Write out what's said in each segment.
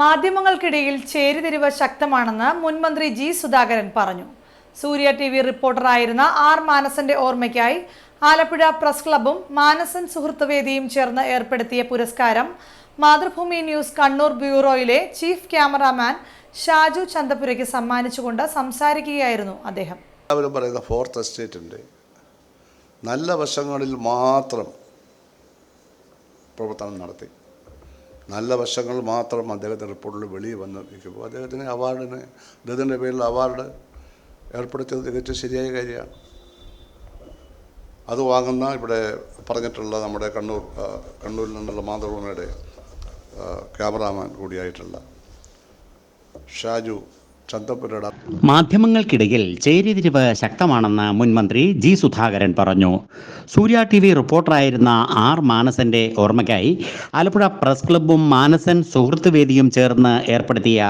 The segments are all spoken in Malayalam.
മാധ്യമങ്ങൾക്കിടയിൽ ചേരിതിരിവ് ശക്തമാണെന്ന് മുൻമന്ത്രി ജി സുധാകരൻ പറഞ്ഞു. സൂര്യ ടി വി റിപ്പോർട്ടറായിരുന്ന ആർ മാനസന്റെ ഓർമ്മയ്ക്കായി ആലപ്പുഴ പ്രസ് ക്ലബും മാനസൻ സുഹൃത്ത് വേദിയും ചേർന്ന് ഏർപ്പെടുത്തിയ പുരസ്കാരം മാതൃഭൂമി ന്യൂസ് കണ്ണൂർ ബ്യൂറോയിലെ ചീഫ് ക്യാമറാമാൻ ഷാജു ചന്തപുരയ്ക്ക് സമ്മാനിച്ചുകൊണ്ട് സംസാരിക്കുകയായിരുന്നു അദ്ദേഹം. എല്ലാവരും പറയുന്ന ഫോർത്ത് എസ്റ്റേറ്റിന്റെ നല്ല വശങ്ങളിൽ മാത്രം പ്രവർത്തനം നടത്തി. നല്ല വശങ്ങൾ മാത്രം അദ്ദേഹത്തിന്റെ റിപ്പോർട്ടിൽ വെളിയിൽ വന്ന് നിൽക്കുമ്പോൾ അദ്ദേഹത്തിന് അവാർഡിന് അദ്ദേഹത്തിന്റെ പേരിൽ അവാർഡ് ഏർപ്പെടുത്തിയത് തികച്ചും ശരിയായ കാര്യമാണ്. അത് വാങ്ങുന്ന ഇവിടെ പറഞ്ഞിട്ടുള്ള നമ്മുടെ കണ്ണൂർ കണ്ണൂരിൽ നിന്നുള്ള മാതൃഭൂമിയുടെ ക്യാമറാമാൻ കൂടിയായിട്ടുള്ള ഷാജു മാധ്യമങ്ങൾക്കിടയിൽ ചേരിതിരിവ് ശക്തമാണെന്ന് മുൻ മന്ത്രി ജി സുധാകരൻ പറഞ്ഞു. സൂര്യ ടി വി റിപ്പോർട്ടറായിരുന്ന ആർ മാനസന്റെ ഓർമ്മയ്ക്കായി ആലപ്പുഴ പ്രസ് ക്ലബ്ബും മാനസൻ സുഹൃത്ത് വേദിയും ചേർന്ന് ഏർപ്പെടുത്തിയ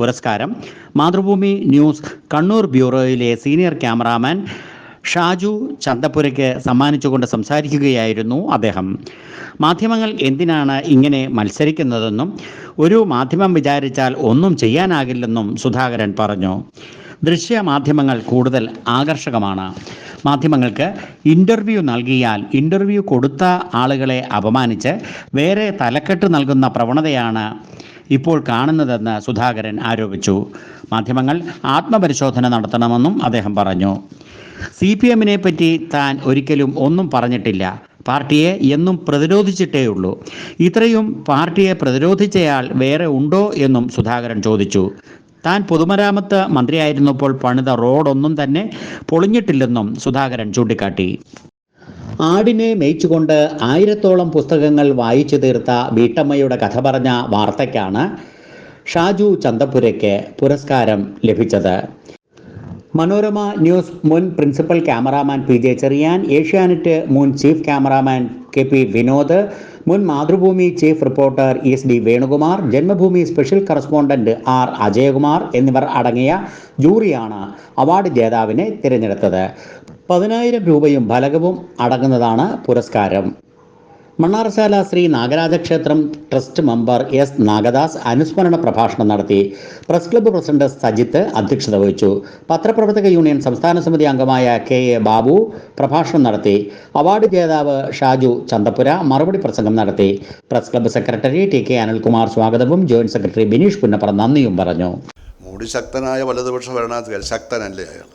പുരസ്കാരം. മാതൃഭൂമി ന്യൂസ് കണ്ണൂർ ബ്യൂറോയിലെ സീനിയർ ക്യാമറാമാൻ ഷാജു ചന്തപ്പുരയ്ക്ക് സമ്മാനിച്ചുകൊണ്ട് സംസാരിക്കുകയായിരുന്നു അദ്ദേഹം. മാധ്യമങ്ങൾ എന്തിനാണ് ഇങ്ങനെ മത്സരിക്കുന്നതെന്നും ഒരു മാധ്യമം വിചാരിച്ചാൽ ഒന്നും ചെയ്യാനാകില്ലെന്നും സുധാകരൻ പറഞ്ഞു. ദൃശ്യ മാധ്യമങ്ങൾ കൂടുതൽ ആകർഷകമാണ്. മാധ്യമങ്ങൾക്ക് ഇന്റർവ്യൂ നൽകിയാൽ ഇന്റർവ്യൂ കൊടുത്ത ആളുകളെ അപമാനിച്ച് വേറെ തലക്കെട്ട് നൽകുന്ന പ്രവണതയാണ് ഇപ്പോൾ കാണുന്നതെന്ന് സുധാകരൻ ആരോപിച്ചു. മാധ്യമങ്ങൾ ആത്മപരിശോധന നടത്തണമെന്നും അദ്ദേഹം പറഞ്ഞു. സി പി എമ്മിനെ പറ്റി താൻ ഒരിക്കലും ഒന്നും പറഞ്ഞിട്ടില്ല. പാർട്ടിയെ എന്നും പ്രതിരോധിച്ചിട്ടേ ഉള്ളൂ. ഇത്രയും പാർട്ടിയെ പ്രതിരോധിച്ചയാൾ വേറെ ഉണ്ടോ എന്നും സുധാകരൻ ചോദിച്ചു. താൻ പൊതുമരാമത്ത് മന്ത്രിയായിരുന്നപ്പോൾ പണിത റോഡൊന്നും തന്നെ പൊളിഞ്ഞിട്ടില്ലെന്നും സുധാകരൻ ചൂണ്ടിക്കാട്ടി. ആടിനെ മേയിച്ചുകൊണ്ട് ആയിരത്തോളം പുസ്തകങ്ങൾ വായിച്ചു തീർത്ത വീട്ടമ്മയുടെ കഥ പറഞ്ഞ വാർത്തയ്ക്കാണ് ഷാജു ചന്തപുരയ്ക്ക് പുരസ്കാരം ലഭിച്ചത്. മനോരമ ന്യൂസ് മുൻ principal cameraman P J Cherian Asianet മുൻ chief cameraman K P Vinod മുൻ Mathrubhumi chief reporter S D Venukumar Janmabhumi special correspondent R Ajayakumar എന്നിവർ അടങ്ങിയ ജൂറിയാണ് അവാർഡ് ജേതാവിനെ തിരഞ്ഞെടുത്തത്. പതിനായിരം രൂപയും ഫലകവും അടങ്ങുന്നതാണ് പുരസ്കാരം. മണ്ണാർശാല ശ്രീ നാഗരാജ ക്ഷേത്രം ട്രസ്റ്റ് മെമ്പർ എസ് നാഗദാസ് അനുസ്മരണ പ്രഭാഷണം നടത്തി പ്രസ് ക്ലബ്ബ് പ്രസിഡന്റ് സജിത്ത് അധ്യക്ഷത വഹിച്ചു. പത്രപ്രവർത്തക യൂണിയൻ സംസ്ഥാന സമിതി അംഗമായ കെ എ ബാബു പ്രഭാഷണം നടത്തി. അവാർഡ് ജേതാവ് ഷാജു ചന്തപുര മറുപടി പ്രസംഗം നടത്തി. Press club secretary T K Anilkumar സ്വാഗതവും ജോയിന്റ് സെക്രട്ടറി ബിനീഷ് പുന്നപ്പറ നന്ദിയും പറഞ്ഞു. ശക്തനായ വലതുപക്ഷ ഭരണാധികാരി ശക്തനല്ലേ അയാൾ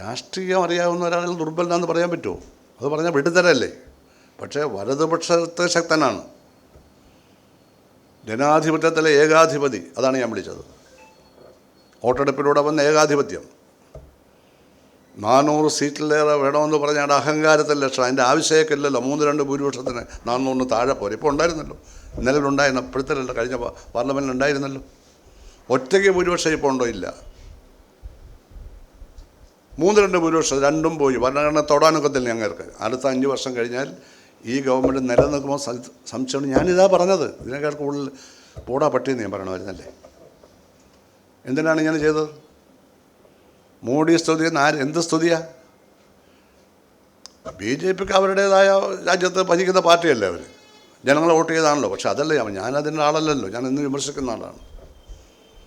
രാഷ്ട്രീയം അറിയാവുന്ന ഒരാളിൽ ദുർബലനാന്ന് പറയാൻ പറ്റുമോ അത് പറഞ്ഞാൽ വിട്ടുതരല്ലേ പക്ഷേ വലതുപക്ഷത്തെ ശക്തനാണ്. ജനാധിപത്യത്തിലെ ഏകാധിപതി അതാണ് ഞാൻ വിളിച്ചത്. വോട്ടെടുപ്പിലൂടെ വന്ന ഏകാധിപത്യം. നാനൂറ് സീറ്റിലേറെ വേണമെന്ന് പറഞ്ഞാൽ അഹങ്കാരത്തിൽ ലക്ഷണം അതിന്റെ ആവശ്യമൊക്കെയില്ലല്ലോ മൂന്ന് രണ്ട് ഭൂരിപക്ഷത്തിന് നാനൂറിന് താഴെ പോരെ. ഇപ്പോൾ ഉണ്ടായിരുന്നല്ലോ. നിലവിലുണ്ടായിരുന്ന അപ്പോഴത്തെ കഴിഞ്ഞ പാർലമെന്റിൽ ഉണ്ടായിരുന്നല്ലോ. ഒറ്റയ്ക്ക് ഭൂരിപക്ഷം ഇപ്പോൾ ഉണ്ടോ? ഇല്ല. മൂന്ന് രണ്ട് ഭൂരിപക്ഷം രണ്ടും പോയി. ഭരണഘടന തൊടാനൊക്കത്തില്ല ഞങ്ങൾക്ക്. അടുത്ത അഞ്ച് വർഷം കഴിഞ്ഞാൽ ഈ ഗവൺമെന്റ് നിലനിൽക്കുമ്പോൾ സംശയമാണ് ഞാനിതാ പറഞ്ഞത്. ഇതിനേക്കാൾ കൂടുതൽ പോടാ പട്ടിയെന്ന് ഞാൻ പറയണമായിരുന്നല്ലേ എന്തിനാണ് ഇങ്ങനെ ചെയ്തത്? മോഡി സ്തുതി ആര് എന്ത് സ്തുതിയാ? ബി ജെ പിക്ക് അവരുടേതായ രാജ്യത്ത് ഭരിക്കുന്ന പാർട്ടിയല്ലേ അവർ ജനങ്ങളെ വോട്ട് ചെയ്താണല്ലോ. പക്ഷെ അതല്ല ഞാൻ ഞാനതിന്റെ ആളല്ലല്ലോ. ഞാൻ ഇന്ന് വിമർശിക്കുന്ന ആളാണ്.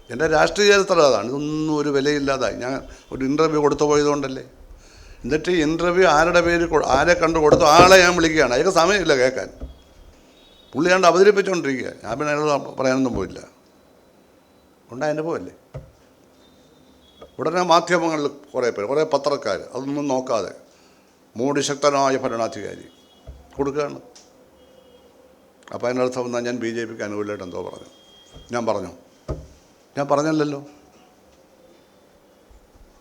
എന്റെ രാഷ്ട്രീയ ചരിത്രം അതാണ്. ഇതൊന്നും ഒരു വിലയില്ലാതായി. ഞാൻ ഒരു ഇന്റർവ്യൂ കൊടുത്തു പോയതുകൊണ്ടല്ലേ. എന്നിട്ട് ഇന്റർവ്യൂ ആരുടെ പേര് ആരെ കണ്ടു കൊടുത്തു? ആളെ ഞാൻ വിളിക്കുകയാണ്. അയാൾക്ക് സമയമില്ല കേൾക്കാൻ. പുള്ളി കണ്ട് അവതരിപ്പിച്ചുകൊണ്ടിരിക്കുക ഞാൻ പിന്നെ പറയാനൊന്നും പോയില്ല. ഉണ്ടായ അനുഭവമല്ലേ ഉടനെ മാധ്യമങ്ങളിൽ കുറേ പേര് കുറേ പത്രക്കാർ അതൊന്നും നോക്കാതെ മൂടി ശക്തനായ ഭരണാധികാരി കൊടുക്കുകയാണ്. അപ്പോൾ അതിനർത്ഥം എന്നാൽ ഞാൻ ബി ജെ പിക്ക് അനുകൂലമായിട്ട് എന്തോ പറഞ്ഞു. ഞാൻ പറഞ്ഞു. ഞാൻ പറഞ്ഞല്ലോ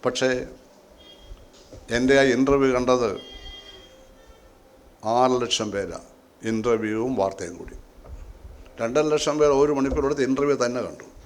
പക്ഷേ എന്റെ ആ ഇന്റർവ്യൂ കണ്ടത് ആറ് ലക്ഷം പേരാണ് ഇന്റർവ്യൂവും വാർത്തയും കൂടി. രണ്ടര ലക്ഷം പേർ ഒരു മണിക്കൂറെടുത്ത് ഇന്റർവ്യൂ തന്നെ കണ്ടു.